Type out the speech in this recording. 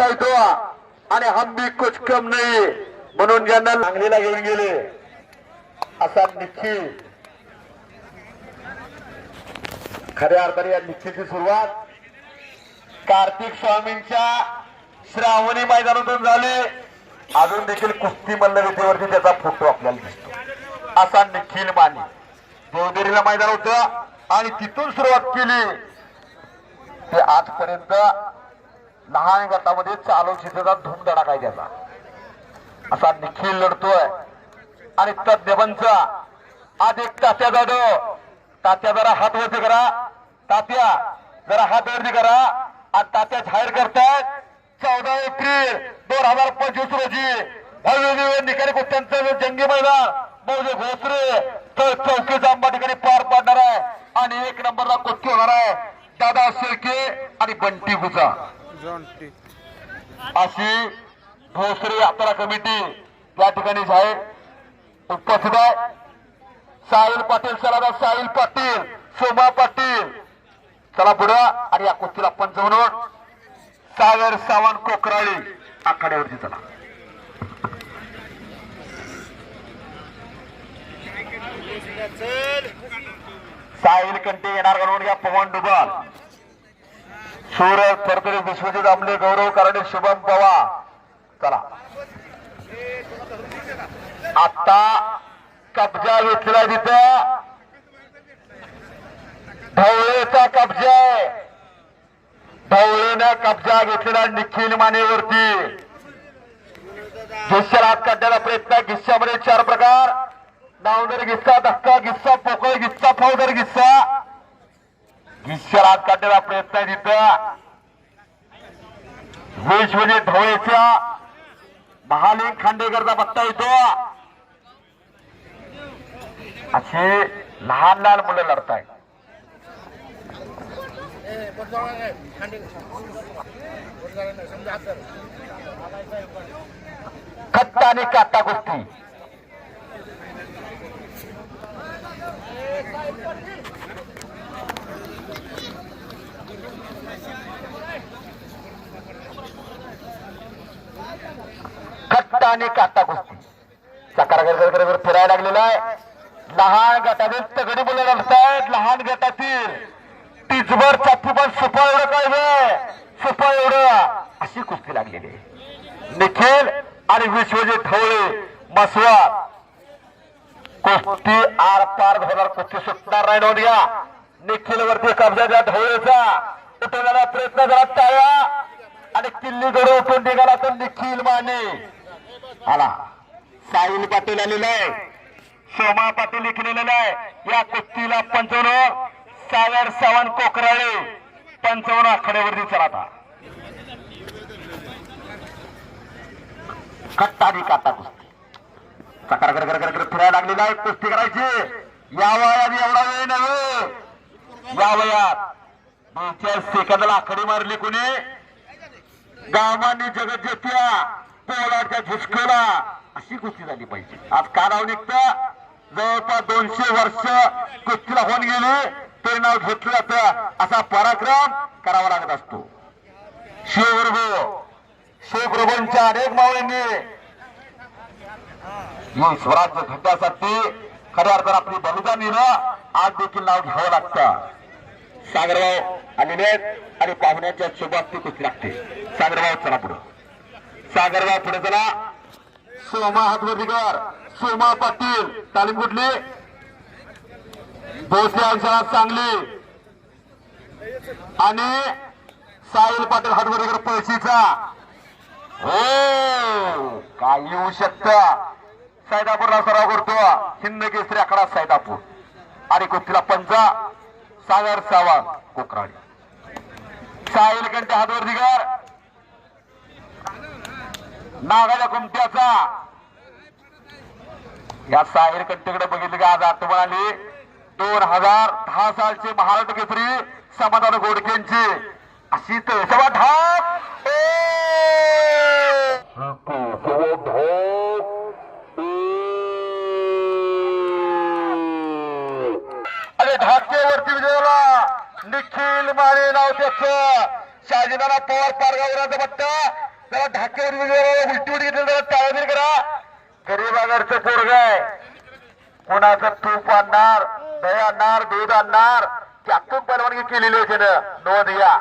बट्टा येतो आणि हंबी कुछ कम नाही. म्हणून ज्यांना सांगलीला घेऊन गेले असा निखिल. खऱ्या अर्थाने या निश्चितची सुरुवात कार्तिक स्वामींच्या श्रावणी मैदानातून झाली. अजून देखील कुस्ती मल्लवितेवरती त्याचा फोटो आपल्याला दिसतो. असा निखिल माने. देवदेरीला मैदान होतं आणि तिथून सुरुवात केली. ते आजपर्यंत लहान गटामध्ये चालू शिथेचा धूमधडा काय त्याचा? असा निखिल लढतोय. आणि तज्ञांचा आज एक तात्या जाधव. तात्या जरा हात वरती करा. तात्या जरा हात वरती करा. आज तात्या जाहीर करतायत. चौदा एप्रिल दोन हजार पंचवीस रोजी भव्य निकाली कुस्त्यांचं जंगी मैदान. मौजे भोसरे तर चौकीचा आंबा ठिकाणी पार पाडणार आहे. आणि एक नंबरला कुस्ती होणार आहे. दादा शेळके आणि बंटी गुचा अशी भोसरी यात्रा कमिटी या ठिकाणी जाहीर उपस्थित आहे. साहिल पाटील सलादा साहिल पाटील शोभा पाटील. चला बुडा आणि या कुस्तीला पंच म्हणून सागर सावंत कोकराळी आखाड्यावरती चला. साहिल कंटे येणार म्हणून या पवन डुबाल. सूरज फरतरे विश्वजित आमले गौरव कारणे शुभम पवा चला. आता कब्जा घेतला तिथं. ढवळेचा कब्जा आहे. ढवळेनं कब्जा घेतलेला निखिल मानेवरती. गिस्साला हात काढण्याचा प्रयत्न गिस्सामध्ये चार प्रकार. डावदर गिस्सा धक्का गिस्सा पोकळ गिस्सा फावदर गिस्सा ईश्वर हात काढण्याचा प्रयत्न आहे तिथं. वेश म्हणजे ढवळेच्या महालिंग खांडेकरचा पत्ता येतो. असे लहान लहान मुलं लढताय खत्ता आणि काटा गोष्टी. आणि काटा कुस्ती चकार फिरायला लागलेला आहे. लहान गटातील तगडी मुलं लढतायत लहान गटातील तिचभर चापू पण सुपा एवढं काय सुपा एवढं. अशी कुस्ती लागलेली आहे. निखिल आणि विश्वजित ठवळे मसवार कुस्ती आर पार होणार कुस्ती सुटणार नाही. नोंदया निखिल वरती कब्जा द्या ढवळेचा. उठवण्याचा प्रयत्न करा टाळ्या. आणि किल्ली गडू उठून निघाला तर निखिल माने. आला. साहिल पाटील आलेलं आहे. सोमा पाटील लिखलेलं आहे. या कुस्तीला पंचवण सागर सावंत कोकराळे. पंचावन्न आखाड्यावरती चला आता. कट्टारी काटा कुस्ती. चकार कर कर कर फिरायला लागलेला आहे. कुस्ती करायची. या वयात एवढा वेळ नव्हे. या वयात दोनशे सेकंदाला आखडी मारली कुणी. गावांनी जगत जेत्या पोलाच्या झुसकला अशी कुस्ती झाली पाहिजे. आज का नाव निघतं. जवळपास दोनशे वर्ष कुस्तीला होऊन गेले. तरी नाव घेतलं जातं असा पराक्रम करावा लागत असतो. शिवप्रभू शिवप्रभूंच्या अनेक मावळ्यांनी स्वराज्य घेण्यासाठी खऱ्या अर्थात आपली बलिदानीनं आज देखील नाव घ्यावं लागतं. सागरभाऊ आलेले आहेत आणि पाहुण्याच्या शोभात ती कुस्ती लागते. सागरभाऊ चला पुढे. सागरभाऊ पुढे चला. सोमा हातवर्दीकर सोमा पाटील तालीम कुठली? भोसले अंशनाथ सांगली. आणि साहिल पाटील हातवर्दीकर पळशीचा. हो काय येऊ शकत? सैदापूरला सराव करतो. हिंद केसरी आकडा सैदापूर. आणि कुस्तीला पंचा सागर सावंत कोकराडी. साहिल कंटे हातवर्दीकर नागाच्या कुमट्याचा या साहिल कंटेकडे बघितलं की आज आठवण आली. दोन हजार दहा सालचे महाराष्ट्र केसरी समाधान गोडकेंची. अशी तर सभा ढाक! अरे ढाकेवरती विजयाला. निखिल माने नाव त्याचं. शहाजीदादा पवार पारगावराचा पट्टा जरा ढाकेवर उलटी उलटी घेतली जरा टाळ्या करा. गरीबागरचं पोरग आहे. कोणाचं तूप आणणार दही आणणार दूध आणणार त्यातून परवानगी केलेली होती ना नोंद या